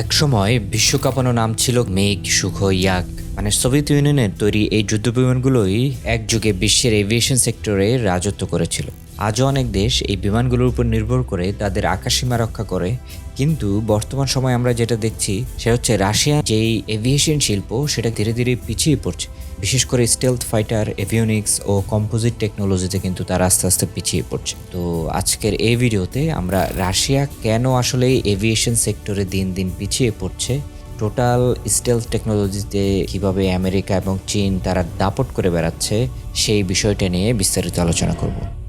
একসময় বিশ্বকাপানো নাম ছিল মেঘ সুখ ইয়াক। মানে সোভিয়েত ইউনিয়নের তৈরি এই যুদ্ধ বিমানগুলোই একযুগে বিশ্বের এভিয়েশন সেক্টরে রাজত্ব করেছিল। আজও অনেক দেশ এই বিমানগুলোর উপর নির্ভর করে তাদের আকাশসীমা রক্ষা করে। কিন্তু বর্তমান সময় আমরা যেটা দেখছি সেটা হচ্ছে রাশিয়া যেই এভিয়েশন শিল্প, সেটা ধীরে ধীরে পিছিয়ে পড়ছে। বিশেষ করে স্টেলথ ফাইটার এভিওনিক্স ও কম্পোজিট টেকনোলজিতে কিন্তু তারা আস্তে আস্তে পিছিয়ে পড়ছে। তো আজকের এই ভিডিওতে আমরা রাশিয়া কেন আসলে এভিয়েশন সেক্টরে দিন দিন পিছিয়ে পড়ছে টোটাল স্টেলথ টেকনোলজিতে কীভাবে আমেরিকা এবং চীন তারা দাপট করে বেড়াচ্ছে, সেই বিষয়টা নিয়ে বিস্তারিত আলোচনা করব।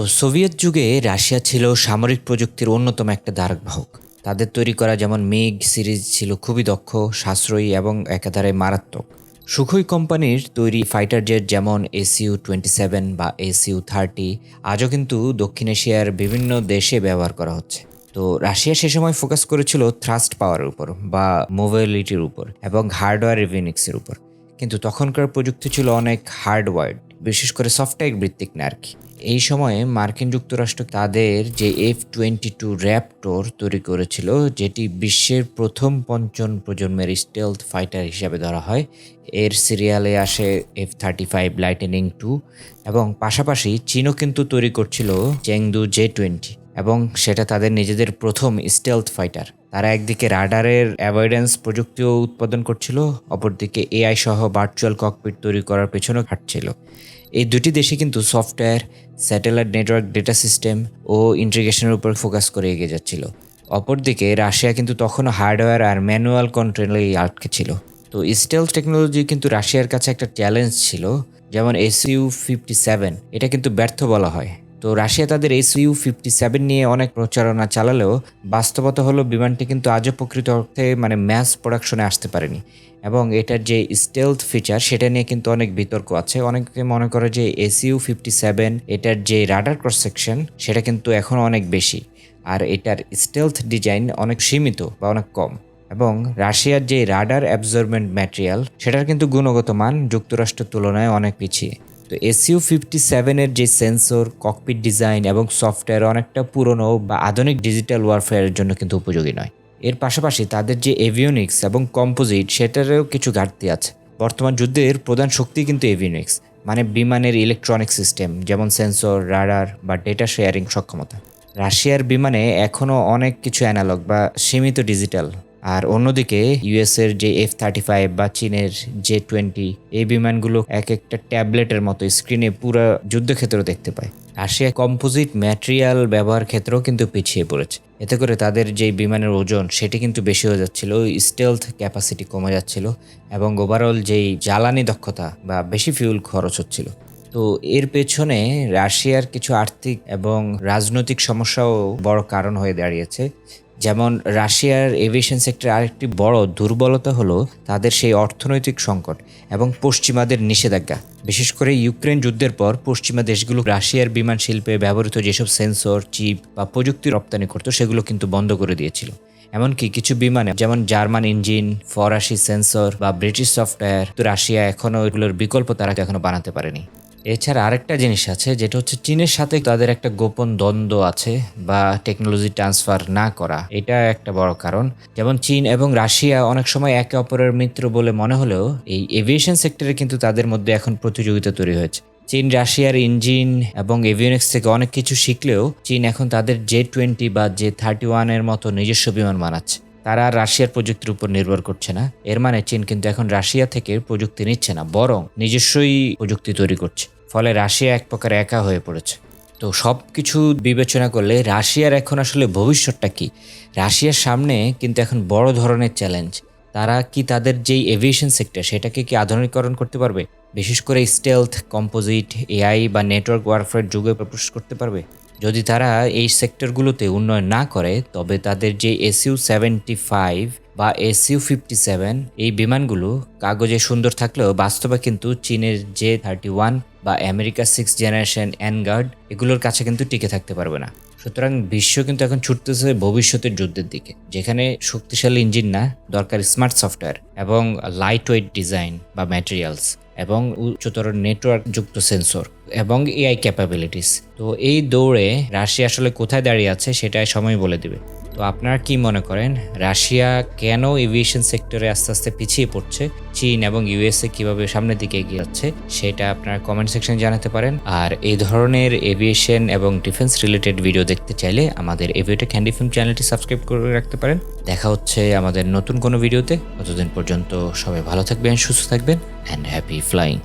তো সোভিয়েত যুগে রাশিয়া ছিল সামরিক প্রযুক্তির অন্যতম একটা ধারক বাহক তাদের তৈরি করা যেমন মেঘ সিরিজ ছিল খুবই দক্ষ, সাশ্রয়ী এবং একাধারে মারাত্মক। সুখই কোম্পানির তৈরি ফাইটার জেট যেমন এসইউ টোয়েন্টি সেভেন বা এসইউ থার্টি আজও কিন্তু দক্ষিণ এশিয়ার বিভিন্ন দেশে ব্যবহার করা হচ্ছে। তো রাশিয়া সে সময় ফোকাস করেছিল থ্রাস্ট পাওয়ারের উপর বা মোবাইলিটির উপর এবং হার্ডওয়্যার রিভিনিক্সের উপর। কিন্তু তখনকার প্রযুক্তি ছিল অনেক হার্ডওয়ার্ড বিশেষ করে সফটওয়্যার ভিত্তিক না আর এই সময়ে মার্কিন যুক্তরাষ্ট্র তাদের যে এফ টোয়েন্টি টু র্যাপটোর তৈরি করেছিল, যেটি বিশ্বের প্রথম পঞ্চম প্রজন্মের স্টেলথ ফাইটার হিসাবে ধরা হয়, এর সিরিয়ালে আসে F thirty five lightning two এবং পাশাপাশি চীনও কিন্তু তৈরি করছিল চেংদু জে টোয়েন্টি এবং সেটা তাদের নিজেদের প্রথম স্টেলথ ফাইটার তারা একদিকে রাডারের অ্যাভয়েডেন্স প্রযুক্তিও উৎপাদন করছিল, অপরদিকে এআই সহ ভার্চুয়াল ককপিট তৈরি করার পেছনেও হাঁটছিল। এই দুটি দেশে কিন্তু software, satellite network, data system ও ইন্টিগ্রেশনের উপর ফোকাস করে এগিয়ে যাচ্ছিল। অপরদিকে রাশিয়া কিন্তু তখনও হার্ডওয়্যার আর ম্যানুয়াল কন্ট্রোলেই আটকে ছিল। তো স্টেল টেকনোলজি কিন্তু রাশিয়ার কাছে একটা চ্যালেঞ্জ ছিল, যেমন এসইউ ফিফটি সেভেন, এটা কিন্তু ব্যর্থ বলা হয়। তো রাশিয়া তাদের এস ইউ ফিফটি সেভেন নিয়ে অনেক প্রচারণা চালালেও বাস্তবতা হলো বিমানটি কিন্তু আজও প্রকৃত অর্থে মানে ম্যাস প্রোডাকশনে আসতে পারেনি। এবং এটার যে স্টেলথ ফিচার সেটা নিয়ে কিন্তু অনেক বিতর্ক আছে। অনেকে মনে করে যে এসইউ ফিফটি সেভেন এটার যে রাডার ক্রস সেকশন সেটা কিন্তু এখনও অনেক বেশি। আর এটার স্টেলথ ডিজাইন অনেক সীমিত বা অনেক কম। এবং রাশিয়ার যে রাডার অ্যাবজর্বমেন্ট ম্যাটেরিয়াল সেটার কিন্তু গুণগত মান যুক্তরাষ্ট্রের তুলনায় অনেক পিছিয়ে। তো এসইউ ফিফটি সেভেনের যে সেন্সর ককপিট ডিজাইন এবং সফটওয়্যার অনেকটা পুরনো বা আধুনিক ডিজিটাল ওয়ারফেয়ারের জন্য কিন্তু উপযোগী নয়। এর পাশাপাশি তাদের যে এভিওনিক্স এবং কম্পোজিট সেটারও কিছু ঘাটতি আছে। বর্তমান যুদ্ধের প্রধান শক্তি কিন্তু এভিওনিক্স মানে বিমানের ইলেকট্রনিক সিস্টেম যেমন সেন্সর রাডার বা ডেটা শেয়ারিং সক্ষমতা। রাশিয়ার বিমানে এখনও অনেক কিছু অ্যানালগ বা সীমিত ডিজিটাল আর অন্যদিকে ইউএসের যে এফ থার্টি ফাইভ বা চীনের জে টোয়েন্টি এই বিমানগুলো এক একটা ট্যাবলেটের মতো স্ক্রিনে পুরো যুদ্ধক্ষেত্র দেখতে পায়। আর সে কম্পোজিট ম্যাটেরিয়াল ব্যবহার ক্ষেত্রেও কিন্তু পিছিয়ে পড়েছে। এতে করে তাদের যে বিমানের ওজন, সেটি কিন্তু বেশি হয়ে যাচ্ছিল স্টেলথ ক্যাপাসিটি কমে যাচ্ছিল এবং ওভারঅল যেই জ্বালানি দক্ষতা বা বেশি ফিউল খরচ হচ্ছিল। তো এর পেছনে রাশিয়ার কিছু আর্থিক এবং রাজনৈতিক সমস্যাও বড় কারণ হয়ে দাঁড়িয়েছে। যেমন রাশিয়ার এভিয়েশন সেক্টরের আরেকটি বড় দুর্বলতা হলো তাদের সেই অর্থনৈতিক সংকট এবং পশ্চিমাদের নিষেধাজ্ঞা। বিশেষ করে ইউক্রেন যুদ্ধের পর পশ্চিমা দেশগুলো রাশিয়ার বিমান শিল্পে ব্যবহৃত যেসব সেন্সর, চিপ বা প্রযুক্তি রপ্তানি করতো, সেগুলো কিন্তু বন্ধ করে দিয়েছিল। এমনকি কিছু বিমানে, যেমন জার্মান ইঞ্জিন, ফরাসি সেন্সর বা ব্রিটিশ সফটওয়্যার, তো রাশিয়া এখনও এগুলোর বিকল্প তারা এখনও বানাতে পারেনি। এছাড়া আরেকটা জিনিস আছে, যেটা হচ্ছে চীনের সাথে তাদের একটা গোপন দ্বন্দ্ব আছে বা টেকনোলজি ট্রান্সফার না করা। এটা একটা বড় কারণ। যেমন চীন এবং রাশিয়া অনেক সময় একে অপরের মিত্র বলে মনে হলেও এই এভিয়েশন সেক্টরে কিন্তু তাদের মধ্যে এখন প্রতিযোগিতা তৈরি হয়েছে। চীন, রাশিয়ার ইঞ্জিন এবং এভিওনিক্স থেকে অনেক কিছু শিখলেও চীন এখন তাদের জে টোয়েন্টি বা জে থার্টি ওয়ানের মতো নিজস্ব বিমান বানাচ্ছে। তারা রাশিয়ার প্রযুক্তির উপর নির্ভর করছে না। এর মানে চীন কিন্তু এখন রাশিয়া থেকে প্রযুক্তি নিচ্ছে না, বরং নিজস্বই প্রযুক্তি তৈরি করছে। ফলে রাশিয়া এক প্রকার একা হয়ে পড়েছে। তো সব কিছু বিবেচনা করলে রাশিয়ার এখন আসলে ভবিষ্যৎটা কি? রাশিয়ার সামনে কিন্তু এখন বড় ধরনের চ্যালেঞ্জ। তারা কি তাদের যেই এভিয়েশন সেক্টর, সেটাকে কি আধুনিকরণ করতে পারবে? বিশেষ করে স্টেলথ কম্পোজিট এআই বা নেটওয়ার্ক ওয়ারফেয়ার যুগে প্রবেশ করতে পারবে? যদি তারা এই সেক্টরগুলোতে উন্নয়ন না করে, তবে তাদের যে এসইউ সেভেন্টি ফাইভ বা এসইউ ফিফটি সেভেন, এই বিমানগুলো কাগজে সুন্দর থাকলেও বাস্তবে কিন্তু চীনের জে থার্টি ওয়ান বা আমেরিকা সিক্স জেনারেশন অ্যানগার্ড এগুলোর কাছে কিন্তু টিকে থাকতে পারবে না। সুতরাং বিশ্ব কিন্তু এখন ছুটতেছে ভবিষ্যতের যুদ্ধের দিকে, যেখানে শক্তিশালী ইঞ্জিন না, দরকার স্মার্ট সফটওয়্যার এবং লাইট ওয়েট ডিজাইন বা ম্যাটেরিয়ালস এবং উচ্চতর নেটওয়ার্ক যুক্ত সেন্সর এবং এআই ক্যাপাবিলিটিস তো এই দৌড়ে রাশিয়া আসলে কোথায় দাঁড়িয়ে আছে সেটাই সময় বলে দিবে। তো আপনারা কি মনে করেন, রাশিয়া কেন এভিয়েশন সেক্টরে আস্তে আস্তে পিছিয়ে পড়ছে, চীন এবং ইউএসএ কীভাবে সামনের দিকে এগিয়ে যাচ্ছে, সেটা আপনারা কমেন্ট সেকশনে জানাতে পারেন। আর এই ধরনের এভিয়েশন এবং ডিফেন্স রিলেটেড ভিডিও দেখতে চাইলে আমাদের এভিয়েটেক হ্যান্ডি ফিল্ম চ্যানেলটি সাবস্ক্রাইব করে রাখতে পারেন। দেখা হচ্ছে আমাদের নতুন কোনো ভিডিওতে ততদিন পর্যন্ত সবাই ভালো থাকবেন, সুস্থ থাকবেন অ্যান্ড হ্যাপি ফ্লাইং